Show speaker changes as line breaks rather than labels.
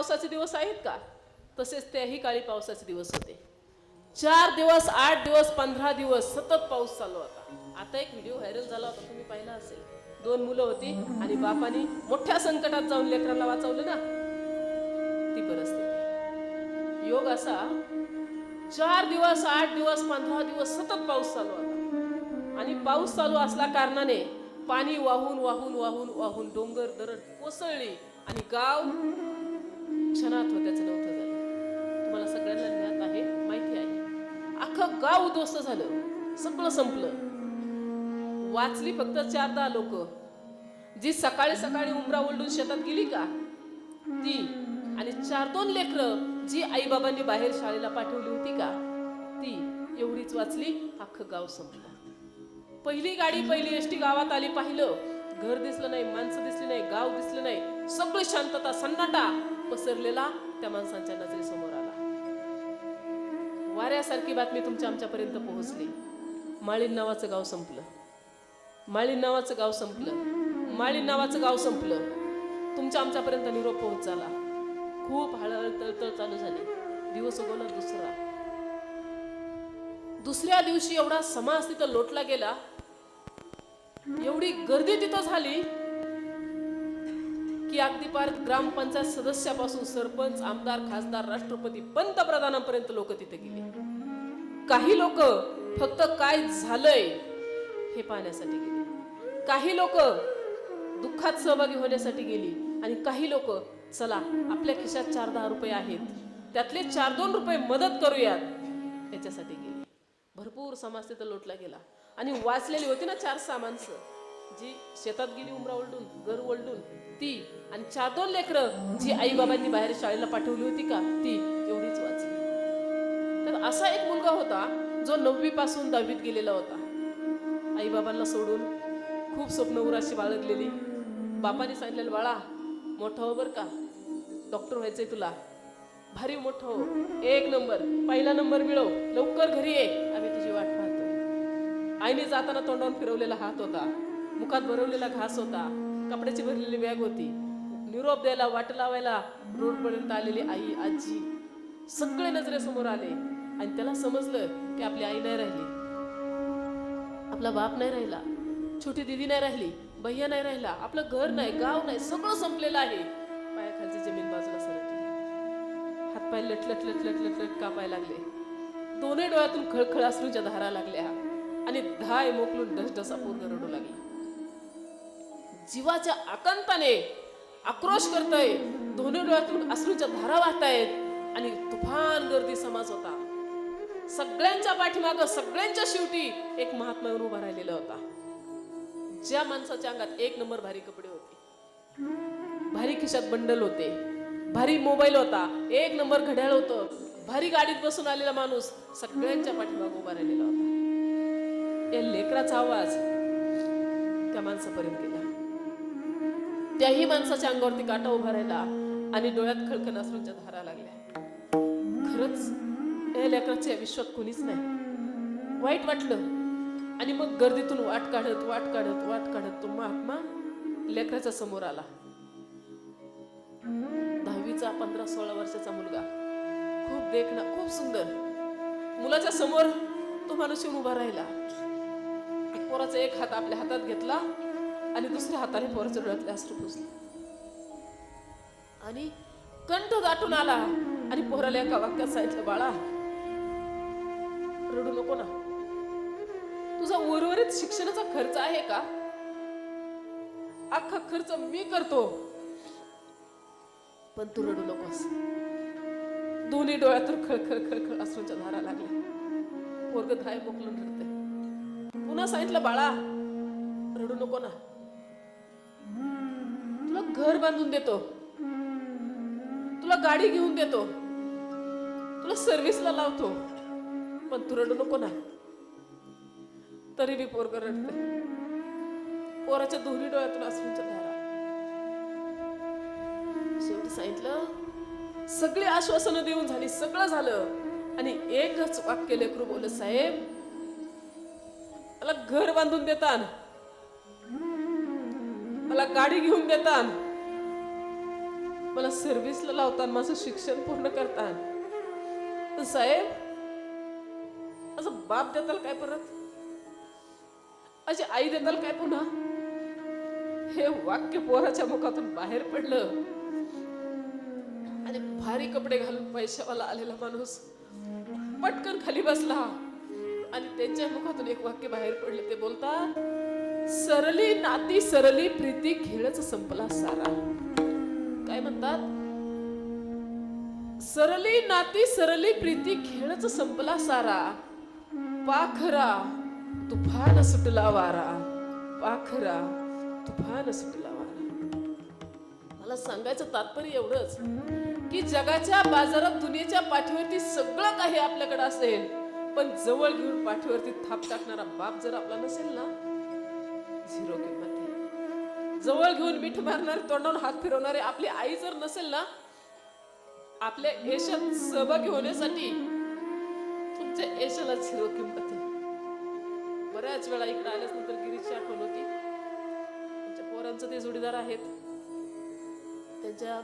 पावसाचे दिवस आहेत का? तसेच त्याही काळी पावसाचे दिवस होते. चार दिवस आठ दिवस पंधरा दिवस सतत पाऊस चालू होता. आता एक व्हिडिओ व्हायरल झाला होता तुम्ही पाहिला असेल. दोन मुलं होती आणि बापानी मोठ्या संकटात जाऊन लेकरांना वाचवलं ना? ती परिस्थिती. योग असा चार दिवस आठ दिवस पंधरा दिवस सतत पाऊस चालू होता. आणि पाऊस चालू असल्या कारणाने पाणी वाहून वाहून वाहून वाहून डोंगर दरड कोसळली आणि गाव क्षणात होत्याचं नव्हतं झालं. तुम्हाला सगळ्यांना ज्ञात आहे माहिती आहे. अख्खं गाव उद्ध्वस्त झालं. सगळं संपलं. वाचली फक्त चार दहा लोक. जी सकाळी सकाळी उमरा ओलडून शेतात गेली का? ती. आणि चार दोन लेकरं जी आईबाबांनी बाहेर शाळेला पाठवली होती का? ती. एवढीच वाचली अख्खं गाव संपलं. पहिली गाडी पहिली एसटी गावात आली पाहिलं. घर दिसलं नाही माणसं दिसली नाही गाव दिसलं नाही. सगळी शांतता सन्नाटा पसरलेला त्या माणसांच्या नजरेसमोर आला. वाऱ्यासारखी बातमी तुमच्या आमच्यापर्यंत पोहोचली. माळीन नावाचं गाव संपलं. माळीन नावाचं गाव संपलं. माळीन नावाचं गाव संपलं. तुमच्या आमच्यापर्यंत निरोप पोहोच झाला खूप हळहळ तळतळ चालू झाली. दिवस उगवला दुसरा. दुसऱ्या दिवशी एवढा समाज तिथं लोटला गेला. एवढी गर्दी तिथं झाली की अगदी पार ग्रामपंचायत सदस्यापासून सरपंच आमदार खासदार राष्ट्रपती पंतप्रधानांपर्यंत लोक तिथे गेले. काही लोक फक्त काय झालंय हे पाहण्यासाठी गेले. काही लोक दुःखात सहभागी होण्यासाठी गेली आणि काही लोक चला आपल्या खिशात चार दहा रुपये आहेत त्यातले चार दोन रुपये मदत करूयात याच्यासाठी गेली. भरपूर समाज तिथं लोटला गेला. आणि वाचलेली होती ना चार सहा माणसं जी शेतात गेली उमरा ओलडून घर ओलडून ती आणि चार दोन लेकरं जी आई बाबांनी बाहेर शाळेला पाठवली होती का ती एवढीच वाचली. तर असा एक मुलगा होता जो नववी पासून दहावीत गेलेला होता. आई बाबांना सोडून खूप स्वप्न उराशी बाळगलेली. बापाने सांगितलेलं बाळा मोठा हो बरं का. डॉक्टर व्हायचंय तुला. भारी मोठं हो. एक नंबर. पहिला नंबर मिळव. लवकर घरी ये आम्ही तुझी वाट पाहतोय आईने जाताना तोंडावर फिरवलेला हात होता. मुखात भरवलेला घास होता. कपड्याची भरलेली बॅग होती. निरोप द्यायला वाट लावायला रोडपर्यंत आलेली आई आजी सगळे नजरेसमोर आले. आणि त्याला समजलं की आपली आई नाही राहिली. आपला बाप नाही राहिला. छोटी दिदी नाही राहिली. भैया नाही राहिला. आपलं घर नाही गाव नाही सगळं संपलेलं आहे. पायाखालची जमीन बाजूला सरकली. हातपाय लट लट लट लट लट लट कापायला लागले. दोन्ही डोळ्यातून खळखळ असूच्या धारा लागल्या. आणि धाय मोकलून ढसढसा पूर्ण रडू लागला. जीवाच्या आकांताने आक्रोश करतय दोन्ही डोळ्यातून अश्रूच्या धारा वाहतायत आणि तुफान गर्दी समाज होता. सगळ्यांच्या पाठीमाग सगळ्यांच्या शेवटी एक महात्मा येऊन उभा राहिलेला होता. ज्या माणसाच्या अंगात एक नंबर भारी कपडे होते. भारी खिशात बंडल होते. भारी मोबाईल होता. एक नंबर घड्याळ होतं. भारी गाडीत बसून आलेला माणूस सगळ्यांच्या पाठीमाग उभा राहिलेला होता. या लेकराचा आवाज त्या माणसापर्यंत गेला. त्याही माणसाच्या अंगावरती काटा उभा राहिला आणि डोळ्यात खळखळ असूनच्या धारा लागल्या. खरंच या लेकराच्या विश्वात कोणीच नाही. वाईट वाटलं आणि मग गर्दीतून वाट काढत वाट काढत वाट काढत तो महात्मा लेकराच्या समोर आला. दहावीचा पंधरा सोळा वर्षाचा मुलगा. खूप देखणा खूप सुंदर. मुलाच्या समोर तो माणूस येऊन उभा राहिला. पोराचा एक हात आपल्या हातात घेतला आणि दुसऱ्या हाताने पोराच्या डोळ्यातले अश्रू पुसले. आणि कंठ दाटून आला आणि पोराला एका वाक्यात सांगितलं बाळा रडू नको ना. तुझा उर्वरित शिक्षणाचा खर्च आहे का? अख्खा खर्च मी करतो. पण तू रडू नकोस. दोन्ही डोळ्यातून खळखळ खळखळ असूनच्या धारा लागल्या. पोरग धाय मोकलून रडत. पुन्हा सांगितलं बाळा रडू नको ना. तुला घर बांधून देतो. तुला गाडी घेऊन देतो. तुला सर्व्हिसला लावतो. पण तू रडू नको ना. तरी मी पोरग रडते पोराच्या दोन्ही डोळ्यातून असूनच्या धारा शेवटी सांगितलं सगळी आश्वासनं देऊन झाली सगळं झालं. आणि एकच वाक्य लेकरू बोलत साहेब मला घर बांधून देतान. मला गाडी घेऊन देतान. मला सर्व्हिसला लावतात माझं शिक्षण पूर्ण करतात तर साहेब असं बाप देताल काय परत? अशी आई देताल काय पुन्हा? हे वाक्य पोराच्या मुखातून बाहेर पडलं. आणि भारी कपडे घालून पैशावाला आलेला माणूस पटकन खाली बसला. आणि त्यांच्या मुखातून एक वाक्य बाहेर पडले. ते बोलतात सरली नाती सरली प्रीती खेळच संपला सारा. काय म्हणतात? सरली नाती सरली प्रीती खेळच संपला सारा. पाखरा तुफान सुटला वारा. पाखरा तुफान सुटला वारा. मला सांगायचं तात्पर्य एवढंच की जगाच्या बाजारात दुनियेच्या पाठीवरती सगळं काही आपल्याकडे असेल पण जवळ घेऊन पाठीवरती थाप टाकणारा बाप जर आपला नसेल ना झिरो किंमत आहे. जवळ घेऊन मिठ मारणारे तोंडावर हात फिरवणारे आपली आई जर नसेल ना आपल्या यशात सहभागी होण्यासाठी तुमच्या यशाला झिरो किंमत आहे. बऱ्याच वेळा इकडे आल्याच नंतर गिरीची आठवण होती. त्यांच्या पोरांचं ते जोडीदार आहेत. त्यांच्या